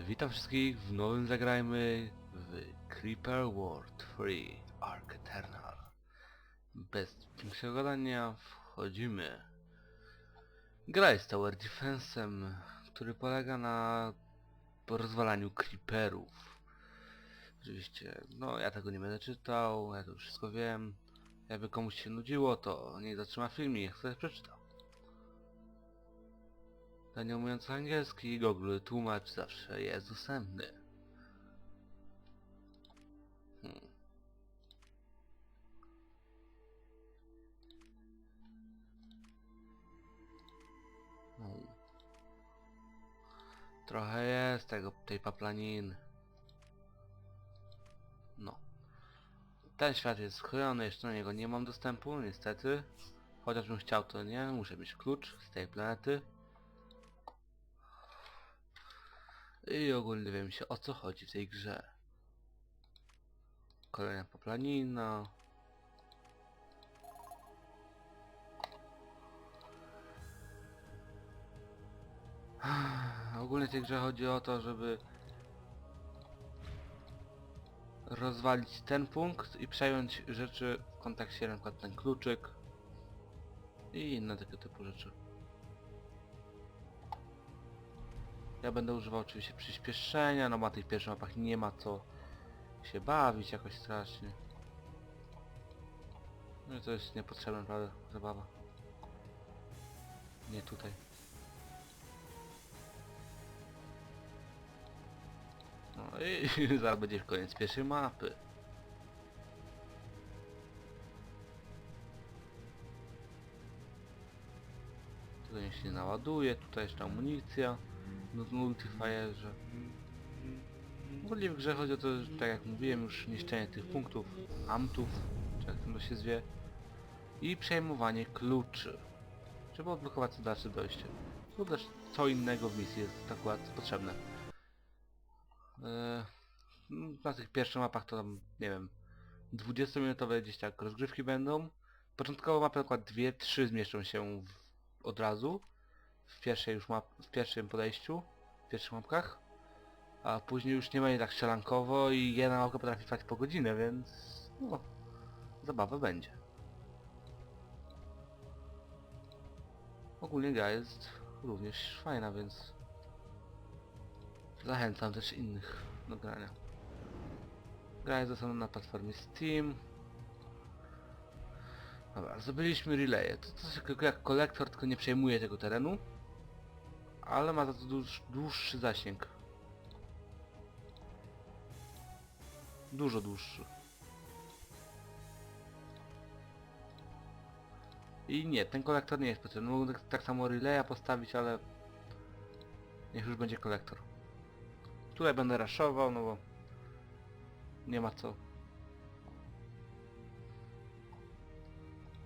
Witam wszystkich w nowym zagrajmy w Creeper World 3 Ark Eternal. Bez większego gadania wchodzimy. Gra jest Tower Defense'em, który polega na rozwalaniu creeperów. Oczywiście, no ja tego nie będę czytał, ja to wszystko wiem. Jakby komuś się nudziło, to niech zatrzyma film i niech przeczytał. Daniel mówiąc angielski, Google tłumacz zawsze jest dostępny. Hmm. No. Trochę jest tego, tej paplaniny. No. Ten świat jest schroniony, jeszcze na niego nie mam dostępu, niestety. Chociażbym chciał, to nie. Muszę mieć klucz z tej planety. I ogólnie wiem się o co chodzi w tej grze. Kolejna poplanina. Ogólnie w tej grze chodzi o to, żeby rozwalić ten punkt i przejąć rzeczy w kontekście na przykład ten kluczyk i inne tego typu rzeczy. Ja będę używał oczywiście przyspieszenia, no na tych pierwszych mapach nie ma co się bawić jakoś strasznie. No i to jest niepotrzebna naprawdę zabawa. Nie tutaj. No i zaraz będzie koniec pierwszej mapy. Tutaj się naładuje, tutaj jeszcze amunicja no multifire'ze. Ogólnie w grze chodzi o to, że, tak jak mówiłem już, niszczenie tych punktów, amtów, czy jak to się zwie, i przejmowanie kluczy, żeby odblokować dalsze dojście. Lub też co innego w misji jest akurat potrzebne. Eee, na tych pierwszych mapach to tam, nie wiem, 20-minutowe gdzieś tak rozgrywki będą. Początkowo mapy na przykład 2-3 zmieszczą się w, od razu, w pierwszej już map, w pierwszym podejściu, pierwszych mapkach, a później już nie będzie tak strzelankowo i jedna mapka potrafi trwać po godzinę, więc no, zabawa będzie. Ogólnie gra jest również fajna, więc zachęcam też innych do grania. Gra jest dostępna na platformie Steam. Dobra, zdobyliśmy relaye. To, to jest jak kolektor, tylko nie przejmuje tego terenu. Ale ma za to dłuż, dłuższy zasięg. Dużo dłuższy. I nie, ten kolektor nie jest potrzebny. Mógł tak, tak samo relaya postawić, ale... Niech już będzie kolektor. Tutaj będę raszował, no bo... Nie ma co.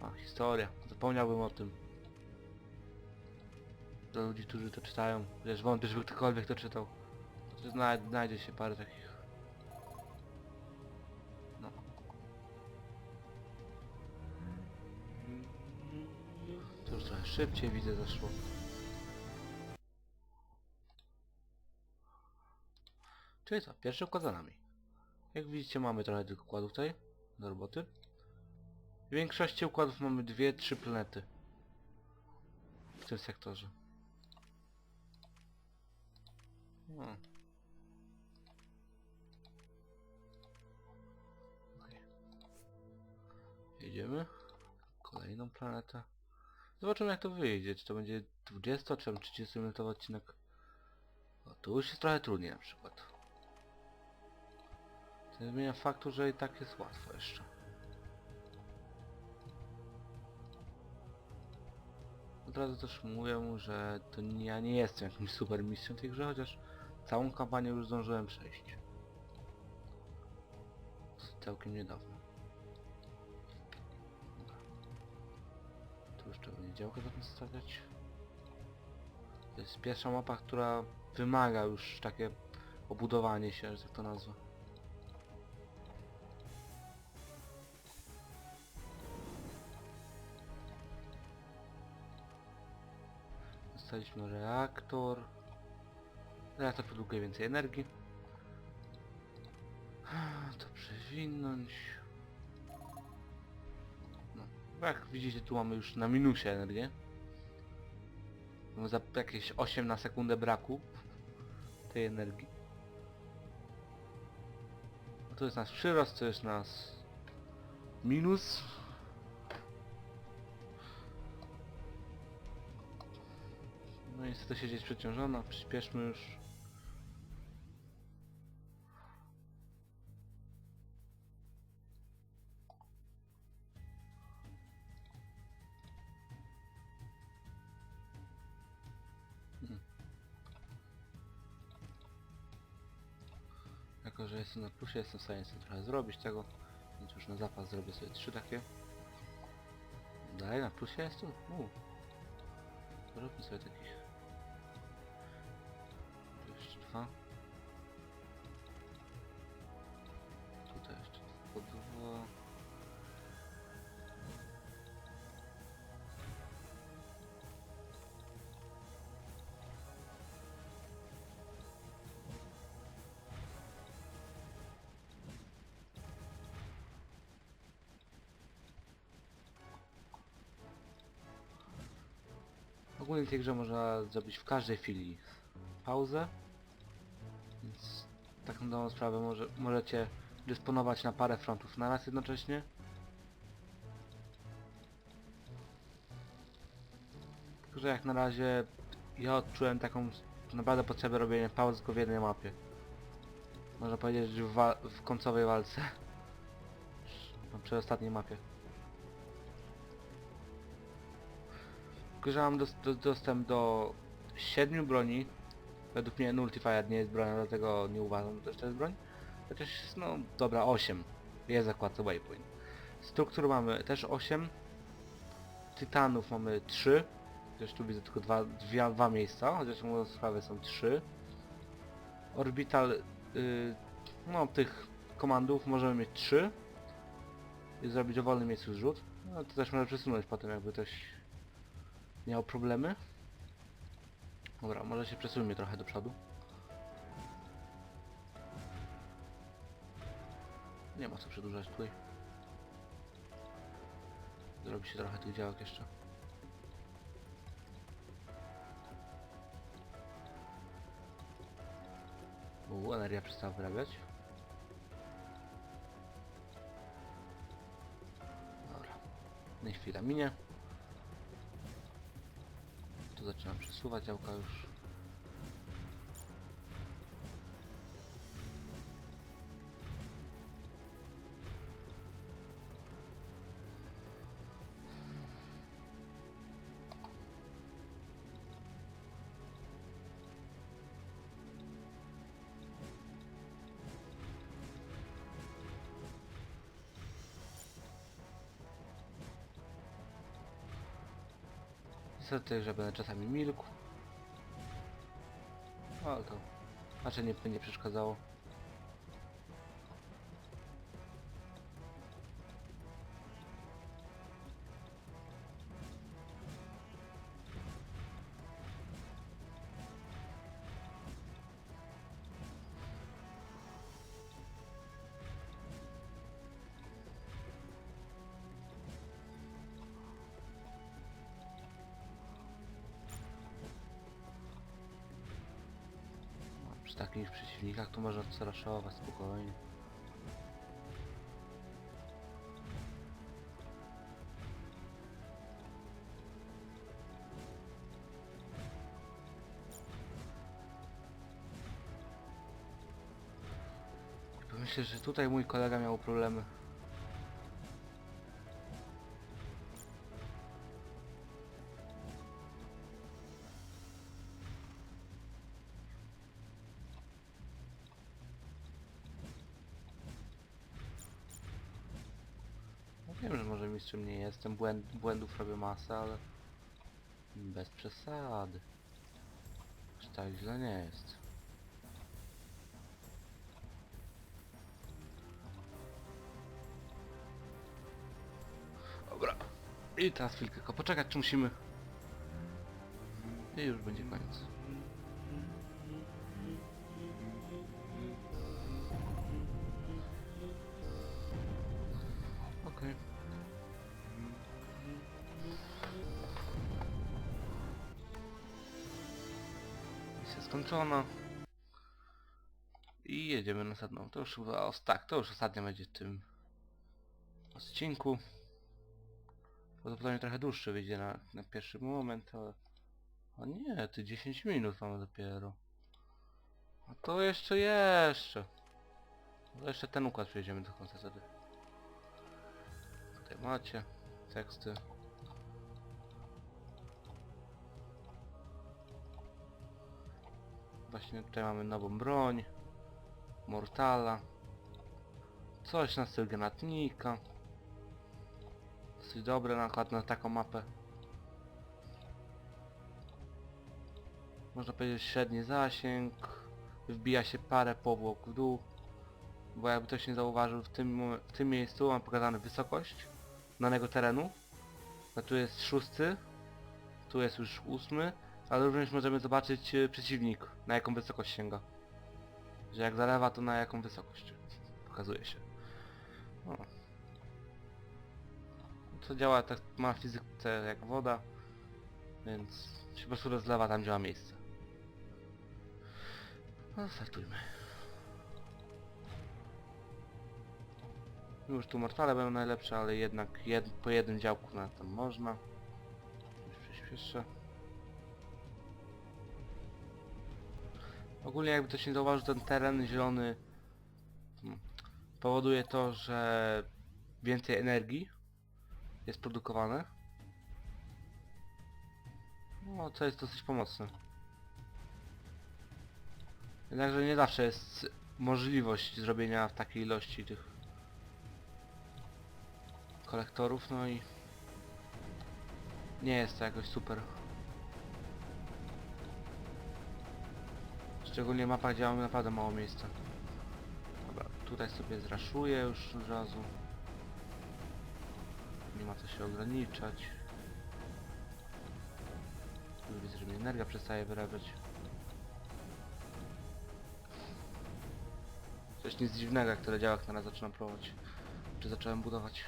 A, historia. Zapomniałbym o tym dla ludzi, którzy to czytają. Wiesz, wątpię, żeby ktokolwiek to czytał. To zna, znajdzie się parę takich. No. To już trochę szybciej widzę zaszło. Czyli co, pierwszy układ za nami. Jak widzicie mamy trochę tych układów tutaj do roboty. W większości układów mamy dwie, trzy planety. W tym sektorze. No. Okej. Jedziemy. Kolejną planetę. Zobaczymy jak to wyjdzie. Czy to będzie 20 czy tam 30 minutowy odcinek. O, tu już jest trochę trudniej na przykład. To nie zmienia faktu, że i tak jest łatwo jeszcze. Od razu też mówię, że to ja nie jestem jakimś super misją tej grze, chociaż całą kampanię już zdążyłem przejść. Całkiem niedawno. Tu jeszcze będzie działkę zatem stawiać. To jest pierwsza mapa, która wymaga już takie obudowanie się, że tak to nazwę. Dostaliśmy reaktor. Reaktor produkuje więcej energii. To przewinąć. No, jak widzicie tu mamy już na minusie energię. Mamy za jakieś 8 na sekundę braku tej energii. To jest nasz przyrost, to jest nasz minus. No niestety siedzieć przeciążona, przyspieszmy już. Jestem na plusie, jestem w stanie sobie trochę zrobić tego, więc już na zapas zrobię sobie trzy takie. Dalej na plusie jestem? Uuu. Róbmy sobie takich. Jeszcze dwa. Ogólnie w tej grze można zrobić w każdej chwili pauzę. Więc taką dobrą sprawę może, możecie dysponować na parę frontów naraz jednocześnie. Tylko, że jak na razie ja odczułem taką naprawdę potrzebę robienia pauz tylko w jednej mapie. Można powiedzieć, że w, w końcowej walce. Przy ostatniej mapie. Tylko, że mam dos do dostęp do 7 broni. Według mnie Nultifier nie jest bronią, dlatego nie uważam, że to jest broń. Chociaż jest, no dobra, 8. Jest zakładce Waypoint. Struktur mamy też 8. Tytanów mamy 3. Chociaż tu widzę tylko dwa, dwie, dwa miejsca, chociaż mówiąc sprawę są 3. Orbital, y, no tych komandów możemy mieć 3. I zrobić dowolny miejscu zrzut. No to też może przesunąć potem jakby ktoś miał problemy. Dobra, może się przesuńmy trochę do przodu. Nie ma co przedłużać tutaj. Zrobi się trochę tych działek jeszcze. U, energia przestała wyrabiać. Dobra. Niech chwila minie. Zaczynam przesuwać działka już. Niestety, że będę czasami milkł. Ale to raczej nie będzie przeszkadzało. Przy takich przeciwnikach to można straszować spokojnie. Myślę, że tutaj mój kolega miał problemy. Że może mistrzem nie jestem, błęd, błędów robię masę, ale bez przesady. Aż tak źle nie jest. Dobra. I teraz chwilkę tylko poczekać, czy musimy. I już będzie koniec. Skończona. I jedziemy na następną. To już chyba, tak, to już ostatnia będzie w tym odcinku. Prawdopodobnie trochę dłuższy wyjdzie na, na pierwszy moment, ale... O nie, ty 10 minut mamy dopiero. A to jeszcze, jeszcze. No jeszcze ten układ przejdziemy do końca wtedy. Tutaj macie teksty. Właśnie tutaj mamy nową broń. Mortala. Coś na styl granatnika. Dosyć dobre nakład na taką mapę. Można powiedzieć średni zasięg. Wbija się parę powłok w dół. Bo jakby ktoś nie zauważył, w tym, w tym miejscu mam pokazane wysokość danego terenu. A tu jest szósty. Tu jest już ósmy. Ale również możemy zobaczyć e, przeciwnik, na jaką wysokość sięga. Że jak zalewa, to na jaką wysokość pokazuje się. O. To działa tak, ma fizykę jak woda, więc się po prostu rozlewa tam, gdzie ma miejsce. No, startujmy. Już tu mortale będą najlepsze, ale jednak jed, po jednym działku na tam można. Już przyspieszę. Ogólnie jakby ktoś nie zauważył, ten teren zielony hmm, powoduje to, że więcej energii jest produkowane. No, co jest dosyć pomocne. Jednakże nie zawsze jest możliwość zrobienia w takiej ilości tych kolektorów, no i nie jest to jakoś super. Szczególnie mapa, gdzie mamy naprawdę mało miejsca. Dobra, tutaj sobie zraszuję już od razu. Nie ma co się ograniczać. Tu Widzę, że mi energia przestaje wyrabiać. Coś nic dziwnego, jak tyle działek naraz zaczynam próbować. Czy zacząłem budować.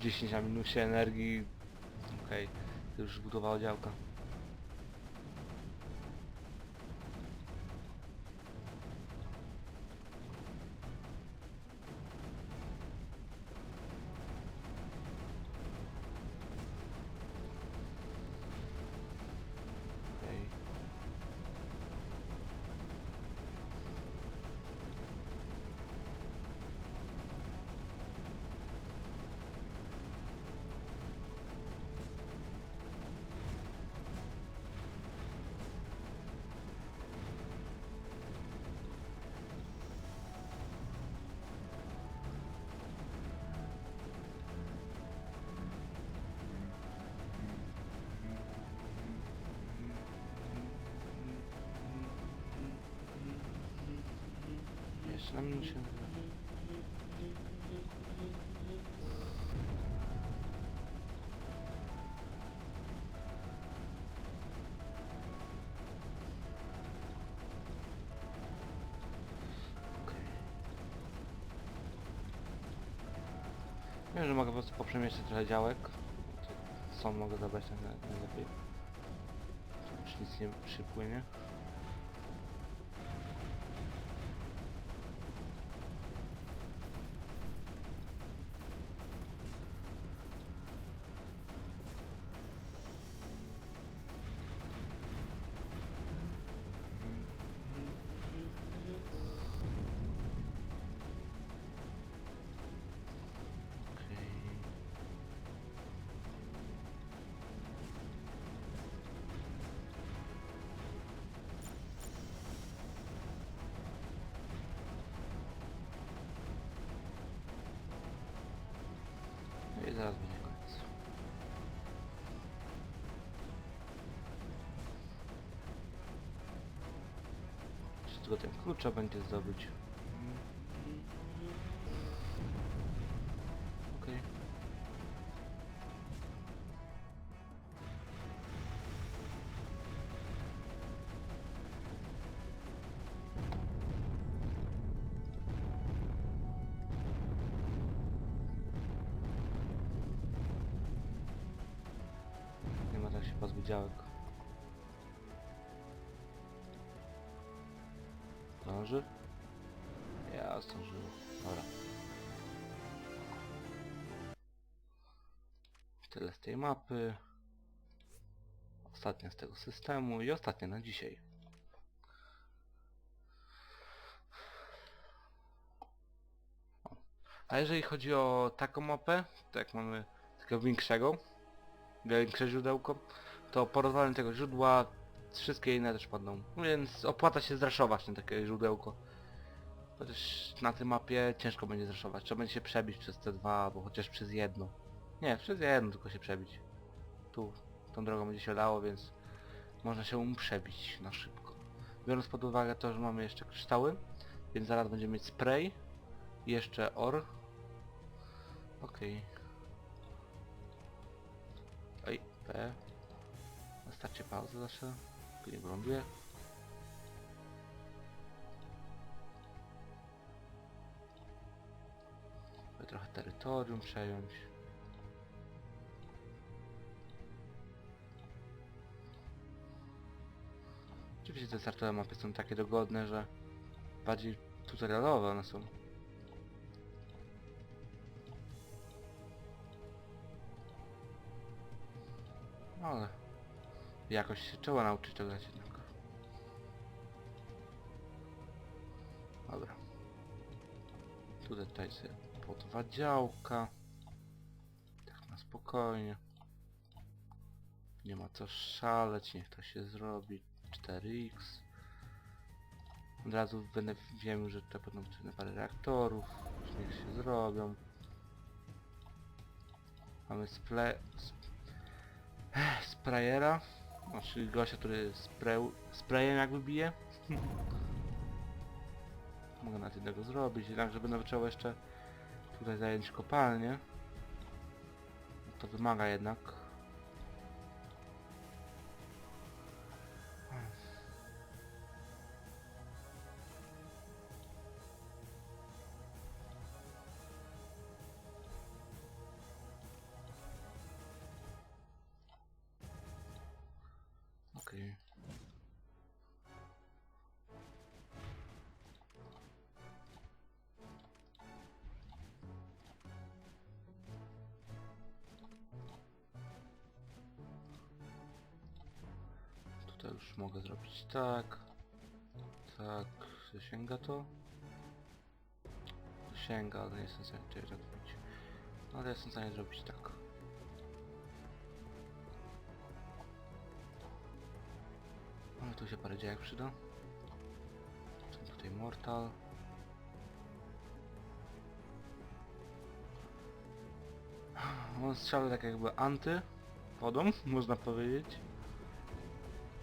10 na minusie energii. Okej, to już budowało działka. Wiem, że mogę po prostu poprzemieszczać trochę działek. Są mogę zabrać tak naj- najlepiej. Już nic nie przypłynie. tylko ten klucz trzeba będzie zdobyć. Okej. Okay. Nie ma tak się pozbyć działek. Zdąży? Ja zdążyłem. Dobra. Tyle z tej mapy. Ostatnia z tego systemu i ostatnia na dzisiaj. A jeżeli chodzi o taką mapę, to jak mamy takiego większego, większe źródełko, to po rozwaleniu tego źródła wszystkie inne też padną. Więc opłaca się zraszować na takie źródełko. Chociaż na tej mapie ciężko będzie zraszować. Trzeba będzie się przebić przez te dwa, albo chociaż przez jedno. Nie, przez jedno tylko się przebić. Tu, tą drogą będzie się dało, więc można się um przebić na szybko. Biorąc pod uwagę to, że mamy jeszcze kryształy, więc zaraz będziemy mieć spray jeszcze or. Okej. Oj, P. Wystarczy pauzę zawsze. Żeby trochę terytorium przejąć. Oczywiście te startowe mapy są takie dogodne, że bardziej tutorialowe one są. No ale jakoś się trzeba nauczyć grać jednak. Dobra. Tutaj, sobie po dwa działka. Tak na spokojnie. Nie ma co szaleć, niech to się zrobi. 4x. Od razu będę wiem, że to będą potrzebne parę reaktorów. Niech się zrobią. Mamy sple... Sprayera. Czyli gościa, który spray... sprayem jakby bije. Mogę nawet jednego zrobić, jednakże będę trzeba jeszcze tutaj zająć kopalnię. To wymaga jednak. Już mogę zrobić tak. Tak, zasięga to. Zasięga, ale nie jestem w stanie tutaj zrobić. Ale jestem w stanie zrobić tak. Ale tu się parę działek przyda. Są tutaj Mortal. On strzela tak jakby anty wodą, można powiedzieć.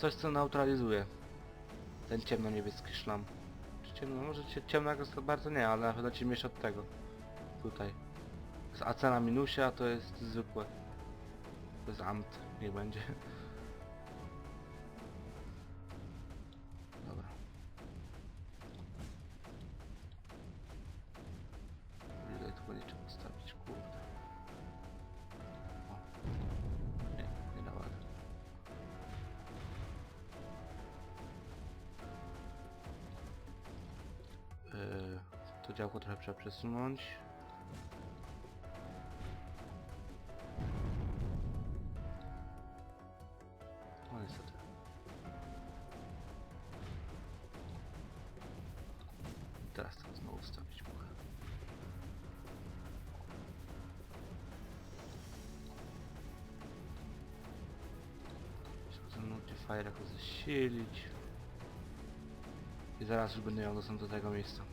Coś co neutralizuje ten ciemno-niebieski szlam. Czy ciemno? Może cie- ciemnego to bardzo nie, ale na pewno ciemniejszy od tego. Tutaj. Z AC na minusie, a to jest zwykłe. To jest ant, niech będzie. Przesunąć. No niestety. Teraz to znowu wstawić muchę. Trzeba ten multifier zasilić. I zaraz już będę miał dostęp do tego miejsca.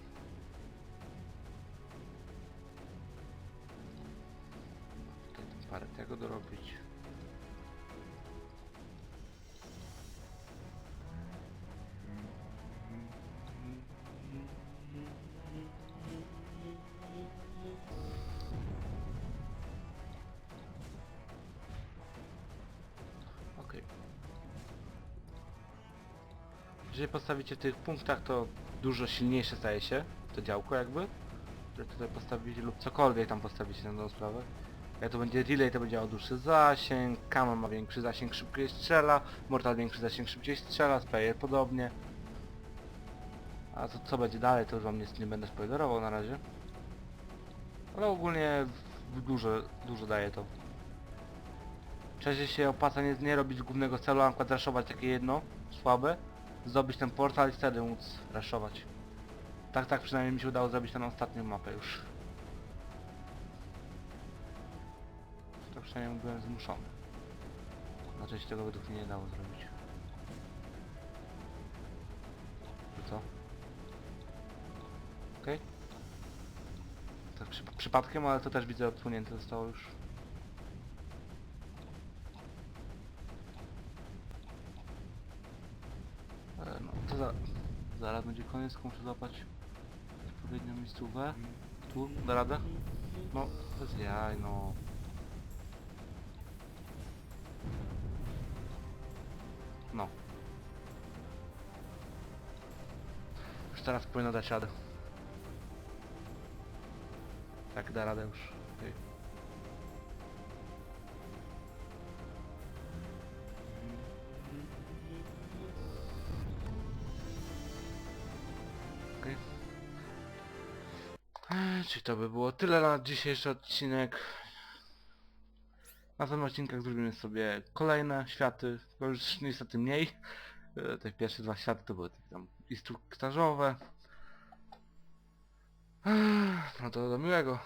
Jeżeli postawicie w tych punktach, to dużo silniejsze staje się to działko jakby. Że tutaj postawicie lub cokolwiek tam postawicie na tą sprawę. Jak to będzie relay, to będzie miał dłuższy zasięg, Kanon ma większy zasięg, szybciej strzela, Mortal większy zasięg, szybciej strzela, Sprayer podobnie. A to co będzie dalej, to już wam nie, nie będę spoilerował na razie. Ale ogólnie w- dużo, dużo daje to. Częściej się opłaca nie, nie robić głównego celu, a na przykład raszować takie jedno, słabe, zdobyć ten portal i wtedy móc raszować. Tak, tak przynajmniej mi się udało zrobić tę ostatnią mapę już. To przynajmniej byłem zmuszony. Znaczy się tego według mnie nie dało zrobić. To co? Okej. Tak przy, przypadkiem, ale to też widzę odsunięte zostało już. Za, zaraz będzie koniec, tylko muszę złapać odpowiednią miejscówkę. Tu, da radę? No, bez jaj, no. No. Już teraz powinno dać radę. Tak, da radę już. Okej. To by było tyle na dzisiejszy odcinek. Na tym odcinkach zrobimy sobie kolejne światy, tylko już niestety mniej. E, Te pierwsze dwa światy to były tam instruktażowe. No to do miłego.